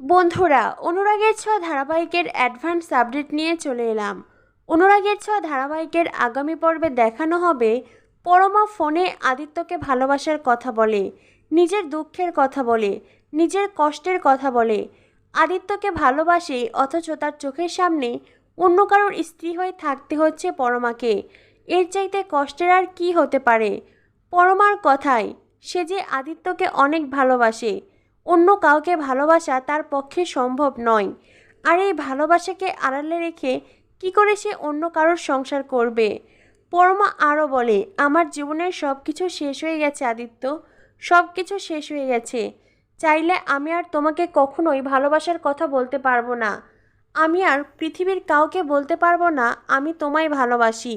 বন্ধুরা, অনুরাগের ছোঁয়া ধারাবাহিকের অ্যাডভান্স আপডেট নিয়ে চলে এলাম। অনুরাগের ছোঁয়া ধারাবাহিকের আগামী পর্বে দেখানো হবে পরমা ফোনে আদিত্যকে ভালোবাসার কথা বলে, নিজের দুঃখের কথা বলে, নিজের কষ্টের কথা বলে। আদিত্যকে ভালোবাসে, অথচ তার চোখের সামনে অন্য কারোর স্ত্রী হয়ে থাকতে হচ্ছে পরমাকে। এর চাইতে কষ্টের আর কি হতে পারে? পরমার কথায়, সে যে আদিত্যকে অনেক ভালোবাসে অন্য কাউকে ভালোবাসা তার পক্ষে সম্ভব নয়। আর এই ভালোবাসাকে আড়ালে রেখে কি করে সে অন্য কারোর সংসার করবে? পরমা আরও বলে, আমার জীবনের সব কিছু শেষ হয়ে গেছে, আদিত্য। সব কিছু শেষ হয়ে গেছে। চাইলে আমি আর তোমাকে কখনোই ভালোবাসার কথা বলতে পারব না। আমি আর পৃথিবীর কাউকে বলতে পারব না, আমি তোমায় ভালোবাসি।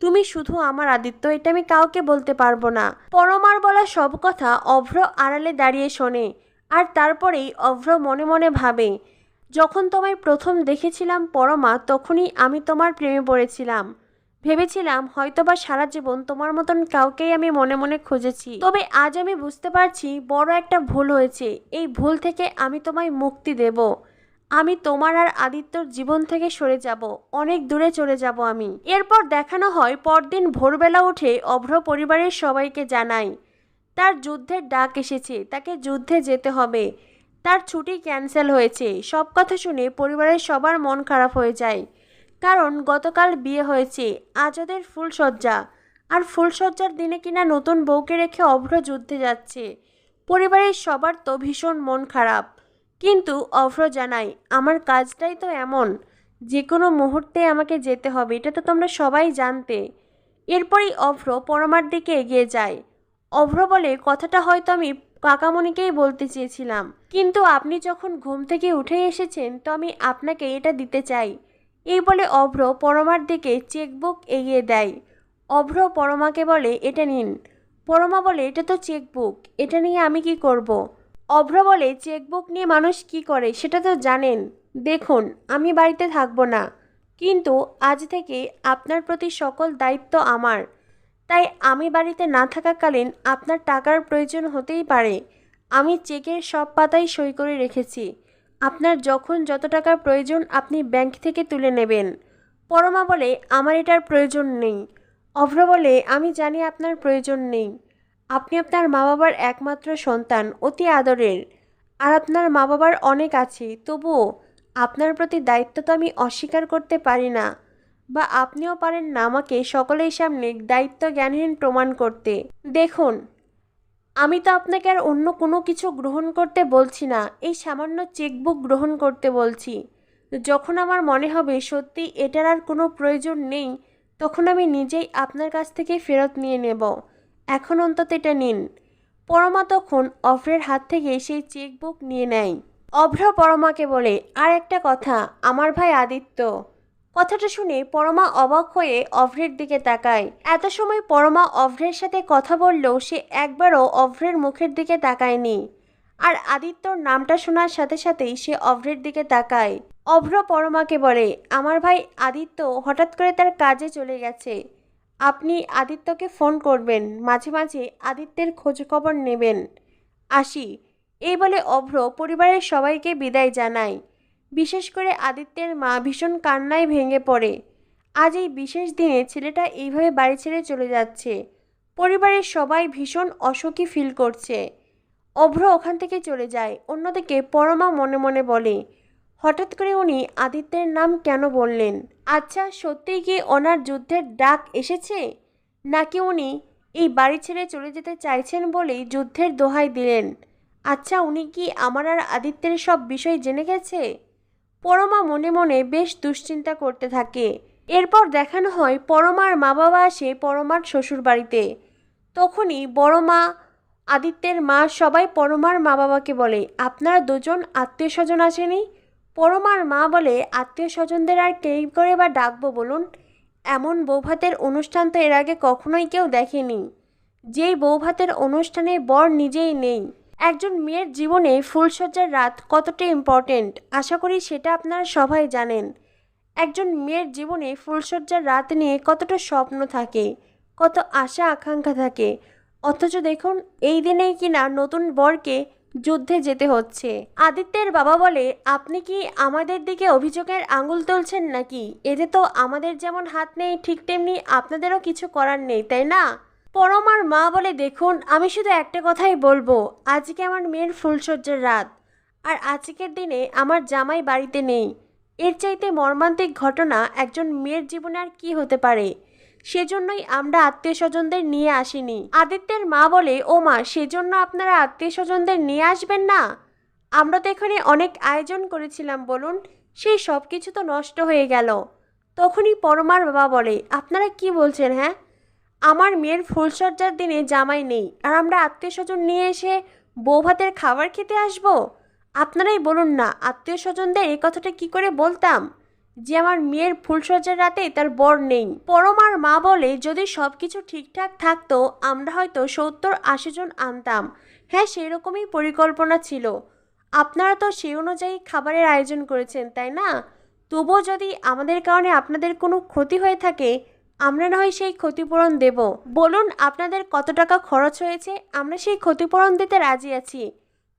তুমি শুধু আমার আদিত্য, এটা আমি কাউকে বলতে পারব না। পরমার বলা সব কথা অভ্র আড়ালে দাঁড়িয়ে শোনে। আর তারপরেই অভ্র মনে মনে ভাবে, যখন তোমায় প্রথম দেখেছিলাম পরমা, তখনই আমি তোমার প্রেমে পড়েছিলাম। ভেবেছিলাম হয়তোবা সারা জীবন তোমার মতন কাউকেই আমি মনে মনে খুঁজেছি। তবে আজ আমি বুঝতে পারছি বড় একটা ভুল হয়েছে। এই ভুল থেকে আমি তোমায় মুক্তি দেব। আমি তোমার আর আদিত্যর জীবন থেকে সরে যাব। অনেক দূরে চলে যাব আমি। এরপর দেখানো হয় পরদিন ভোরবেলা উঠে অভ্র পরিবারের সবাইকে জানায় তার যুদ্ধের ডাক এসেছে, তাকে যুদ্ধে যেতে হবে। তার ছুটি ক্যান্সেল হয়েছে। সব কথা শুনে পরিবারের সবার মন খারাপ হয়ে যায়। কারণ গতকাল বিয়ে হয়েছে আজ ওদের ফুলসজ্জা আর ফুলসজ্জার দিনে কিনা নতুন বউকে রেখে অভ্র যুদ্ধে যাচ্ছে। পরিবারের সবার তো ভীষণ মন খারাপ। কিন্তু অভ্র জানায়, আমার কাজটাই তো এমন। যে কোনো মুহূর্তে আমাকে যেতে হবে, এটা তো তোমরা সবাই জানতে। এরপরই অভ্র পরমার দিকে এগিয়ে যায়। অভ্র বলে কথাটা হয়তো আমি কাকামণিকেই বলতে চেয়েছিলাম। কিন্তু আপনি যখন ঘুম থেকে উঠে এসেছেন, তো আমি আপনাকে এটা দিতে চাই। এই বলে অভ্র পরমার দিকে চেকবুক এগিয়ে দেয়। অভ্র পরমাকে বলে, এটা নিন। পরমা বলে, এটা তো চেকবুক, এটা নিয়ে আমি কি করব। অভ্র বলে, চেকবুক নিয়ে মানুষ কি করে, সেটা তো জানেন। দেখুন, আমি বাড়িতে থাকব না। কিন্তু আজ থেকে আপনার প্রতি সকল দায়িত্ব আমার। তাই আমি বাড়িতে না থাকাকালীন আপনার টাকার প্রয়োজন হতেই পারে। আমি চেকের সব পাতাই সই করে রেখেছি। আপনার যখন যত টাকার প্রয়োজন আপনি ব্যাংক থেকে তুলে নেবেন। পরমা বলে, আমার এটার প্রয়োজন নেই। অভ্র বলে, আমি জানি আপনার প্রয়োজন নেই। আপনি আপনার মা বাবার একমাত্র সন্তান, অতি আদরের। আর আপনার মা বাবার অনেক আছে, তবুও আপনার প্রতি দায়িত্ব তো আমি অস্বীকার করতে পারি না। বা আপনিও পারেন না আমাকে সকলের সামনে দায়িত্ব জ্ঞানহীন প্রমাণ করতে। দেখুন, আমি তো আপনাকে আর অন্য কোনো কিছু গ্রহণ করতে বলছি না, এই সামান্য চেকবুক গ্রহণ করতে বলছি। যখন আমার মনে হবে সত্যি এটার আর কোনো প্রয়োজন নেই, তখন আমি নিজেই আপনার কাছ থেকে ফেরত নিয়ে নেব। এখন অন্তত এটা নিন। পরমা তখন অভ্রের হাত থেকে সেই চেকবুক নিয়ে নেয়। অভ্র পরমাকে বলে, আর একটা কথা, আমার ভাই আদিত্য। কথাটা শুনে পরমা অবাক হয়ে অভ্রের দিকে তাকায়। এত সময় পরমা অভ্রের সাথে কথা বললেও সে একবারও অভ্রের মুখের দিকে তাকায়নি। আর আদিত্যর নামটা শোনার সাথে সাথেই সে অভ্রের দিকে তাকায়। অভ্র পরমাকে বলে, আমার ভাই আদিত্য হঠাৎ করে তার কাজে চলে গেছে। আপনি আদিত্যকে ফোন করবেন, মাঝে মাঝে আদিত্যের খোঁজ খবর নেবেন। আসি। এই বলে অভ্র পরিবারের সবাইকে বিদায় জানায়। বিশেষ করে আদিত্যের মা ভীষণ কান্নায় ভেঙে পড়ে। আজ এই বিশেষ দিনে ছেলেটা এইভাবে বাড়ি ছেড়ে চলে যাচ্ছে। পরিবারের সবাই ভীষণ অসুখী ফিল করছে। অভ্র ওখান থেকে চলে যায়, অন্যদিকে পরমা মনে মনে বলে, হঠাৎ করে উনি আদিত্যের নাম কেন বললেন? আচ্ছা সত্যিই কি ওনার যুদ্ধের ডাক এসেছে? নাকি উনি এই বাড়ি ছেড়ে চলে যেতে চাইছেন বলেই যুদ্ধের দোহাই দিলেন? আচ্ছা উনি কি আমার আর আদিত্যের সব বিষয় জেনে গেছে? পরমা মনে মনে বেশ দুশ্চিন্তা করতে থাকে। এরপর দেখানো হয় পরমার মা বাবা আসে পরমার শ্বশুর বাড়িতে তখনই বড় মা আদিত্যের মা সবাই পরমার মা বাবাকে বলে, আপনারা দুজন আত্মীয় স্বজন আসেনি? পরমার মা বলে আত্মীয় স্বজনদের আর কেই করে বা ডাকবো বলুন? এমন বৌভাতের অনুষ্ঠান তো এর আগে কখনোই কেউ দেখেনি। যেই বৌভাতের অনুষ্ঠানে বর নিজেই নেই। একজন মেয়ের জীবনে ফুলসজ্জার রাত কতটা ইম্পর্টেন্ট আশা করি সেটা আপনারা সবাই জানেন। একজন মেয়ের জীবনে ফুলসজ্জার রাত নিয়ে কতটা স্বপ্ন থাকে, কত আশা আকাঙ্ক্ষা থাকে। অথচ দেখুন, এই দিনেই কিনা নতুন বরকে যুদ্ধে যেতে হচ্ছে। আদিত্যের বাবা বলে, আপনি কি আমাদের দিকে অভিযোগের আঙুল তুলছেন নাকি? এতে তো আমাদের যেমন হাত নেই, ঠিক তেমনি আপনাদেরও কিছু করার নেই, তাই না? পরমার মা বলে, দেখুন, আমি শুধু একটা কথাই বলব। আজকে আমার মেয়ের ফুলসজ্জার রাত। আর আজকের দিনে আমার জামাই বাড়িতে নেই। এর চাইতে মর্মান্তিক ঘটনা একজন মেয়ের জীবনে আর কি হতে পারে? সেজন্যই আমরা আত্মীয় স্বজনদের নিয়ে আসিনি। আদিত্যের মা বলে, ও মা, সেজন্য আপনারা আত্মীয় স্বজনদের নিয়ে আসবেন না? আমরা তো এখানে অনেক আয়োজন করেছিলাম, বলুন। সেই সব কিছু তো নষ্ট হয়ে গেল। তখনই পরমার বাবা বলে, আপনারা কি বলছেন হ্যাঁ? আমার মেয়ের ফুলসজ্জার দিনে জামাই নেই আর আমরা আত্মীয় স্বজন নিয়ে এসে বউ ভাতের খাবার খেতে আসব? আপনারাই বলুন না আত্মীয় স্বজনদের এই কথাটা কি করে বলতাম? যে আমার মেয়ের ফুলসজ্জার রাতে তার বর নেই। পরমার মা বলে, যদি সব কিছু ঠিকঠাক থাকতো, আমরা হয়তো সত্তর আশি জন আনতাম। হ্যাঁ সেরকমই পরিকল্পনা ছিল। আপনারা তো সেই অনুযায়ী খাবারের আয়োজন করেছেন, তাই না? তবুও যদি আমাদের কারণে আপনাদের কোনো ক্ষতি হয়ে থাকে আমরা না হয় সেই ক্ষতিপূরণ দেব। বলুন, আপনাদের কত টাকা খরচ হয়েছে? আমরা সেই ক্ষতিপূরণ দিতে রাজি আছি।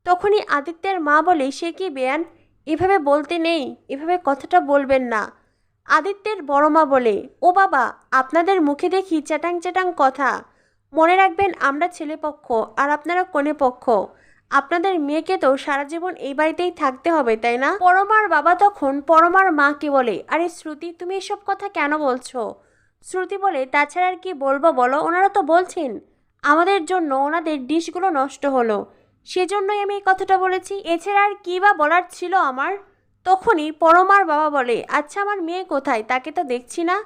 তখনই আদিত্যের মা বলে, সে কি বেয়ান? এভাবে বলতে নেই। এভাবে কথাটা বলবেন না। আদিত্যের বড় মা বলে, ও বাবা, আপনাদের মুখে দেখি চ্যাটাং চ্যাটাং কথা। মনে রাখবেন, আমরা ছেলেপক্ষ আর আপনারা কোনে পক্ষ। আপনাদের মেয়েকে তো সারা জীবন এই বাড়িতেই থাকতে হবে, তাই না? পরমার বাবা তখন পরমার মাকে বলে, আরে শ্রুতি, তুমি এসব কথা কেন বলছো? শ্রুতি বলে, তাছাড়া আর কি বলব বলো? ওনারা তো বলছেন। আমাদের জন্য ওনাদের ডিশগুলো নষ্ট হলো। সেজন্যই আমি এই কথাটা বলেছি। এছাড়া আর কী বা বলার ছিল আমার? তখনই পরমার বাবা বলে আচ্ছা আমার মেয়ে কোথায়? তাকে তো দেখছি না।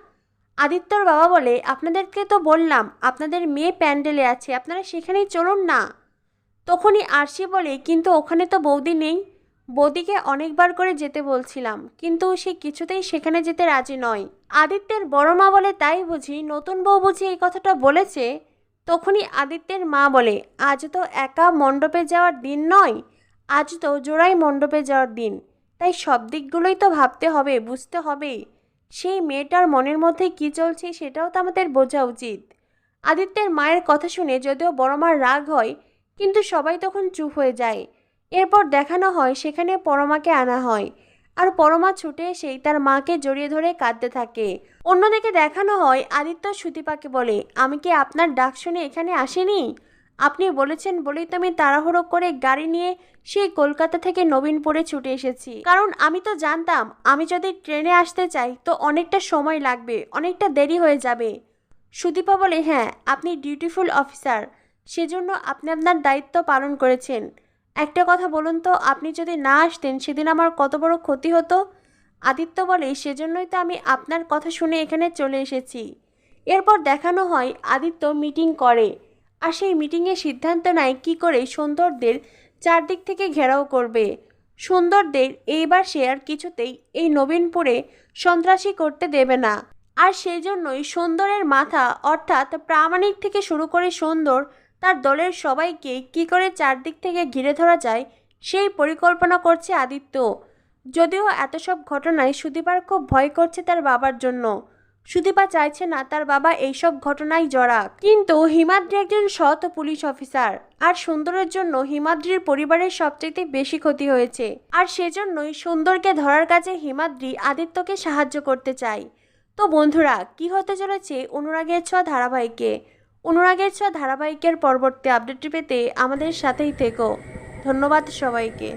আদিত্যর বাবা বলে, আপনাদেরকে তো বললাম, আপনাদের মেয়ে প্যান্ডেলে আছে। আপনারা সেখানেই চলুন না। তখনই আরশি বলে, কিন্তু ওখানে তো বৌদি নেই। বৌদিকে অনেকবার করে যেতে বলছিলাম, কিন্তু সে কিছুতেই সেখানে যেতে রাজি নয়। আদিত্যের বড় মা বলে তাই বুঝি নতুন বউ বুঝি এই কথাটা বলেছে, তখনই আদিত্যের মা বলে, আজ তো একা মণ্ডপে যাওয়ার দিন নয়, আজ তো জোড়াই মণ্ডপে যাওয়ার দিন, তাই সব দিকগুলোই তো ভাবতে হবে, বুঝতে হবে। সেই মেয়েটার মনের মধ্যে কী চলছে সেটাও তো আমাদের বোঝা উচিত। আদিত্যের মায়ের কথা শুনে যদিও বড় মার রাগ হয়, কিন্তু সবাই তখন চুপ হয়ে যায়। এরপর দেখানো হয় সেখানে পরমাকে আনা হয়। আর পরমা ছুটে এসেই তার মাকে জড়িয়ে ধরে কাঁদতে থাকে। অন্যদিকে দেখানো হয় আদিত্য সুদীপাকে বলে, আমি কি আপনার ডাক শুনে এখানে আসিনি? আপনি বলেছেন বলেই তো আমি তাড়াহুড়ো করে গাড়ি নিয়ে সেই কলকাতা থেকে নবীনপুরে ছুটে এসেছি। কারণ আমি তো জানতাম, আমি যদি ট্রেনে আসতে চাই তো অনেকটা সময় লাগবে, অনেকটা দেরি হয়ে যাবে। সুদীপা বলে হ্যাঁ আপনি ডিউটিফুল অফিসার। সেজন্য আপনি আপনার দায়িত্ব পালন করেছেন। একটা কথা বলুন তো, আপনি যদি না আসতেন, সেদিন আমার কত বড় ক্ষতি হতো? আদিত্য বলে, সেজন্যই তো আমি আপনার কথা শুনে এখানে চলে এসেছি। এরপর দেখানো হয়, আদিত্য মিটিং করে। আর সেই মিটিংয়ে সিদ্ধান্ত নেয়, কী করে সুন্দরদের চারদিক থেকে ঘেরাও করবে। সুন্দরদের এইবার সে আর কিছুতেই এই নবীনপুরে সন্ত্রাসী করতে দেবে না। আর সেই জন্যই সুন্দরের মাথা, অর্থাৎ প্রামাণিক থেকে শুরু করে সুন্দর তার দলের সবাইকে কি করে চারদিক থেকে ঘিরে ধরা যায়, সেই পরিকল্পনা করছে আদিত্য। যদিও এত সব ঘটনায় সুদীপার খুব ভয় করছে তার বাবার জন্য। সুদীপা চাইছে না তার বাবা এইসব ঘটনায় জড়াক। কিন্তু হিমাদ্রি একজন সৎ পুলিশ অফিসার। আর সুন্দরের জন্য হিমাদ্রির পরিবারের সবচেয়ে বেশি ক্ষতি হয়েছে। আর সেজন্যই সুন্দরকে ধরার কাজে হিমাদ্রি আদিত্যকে সাহায্য করতে চায়। তো বন্ধুরা, কি হতে চলেছে অনুরাগের ছোঁয়া ধারাবাহিকে? অনুরাগের ছোঁয়া ধারাবাহিকের পরবর্তী আপডেটটি পেতে আমাদের সাথেই থেকো। ধন্যবাদ সবাইকে।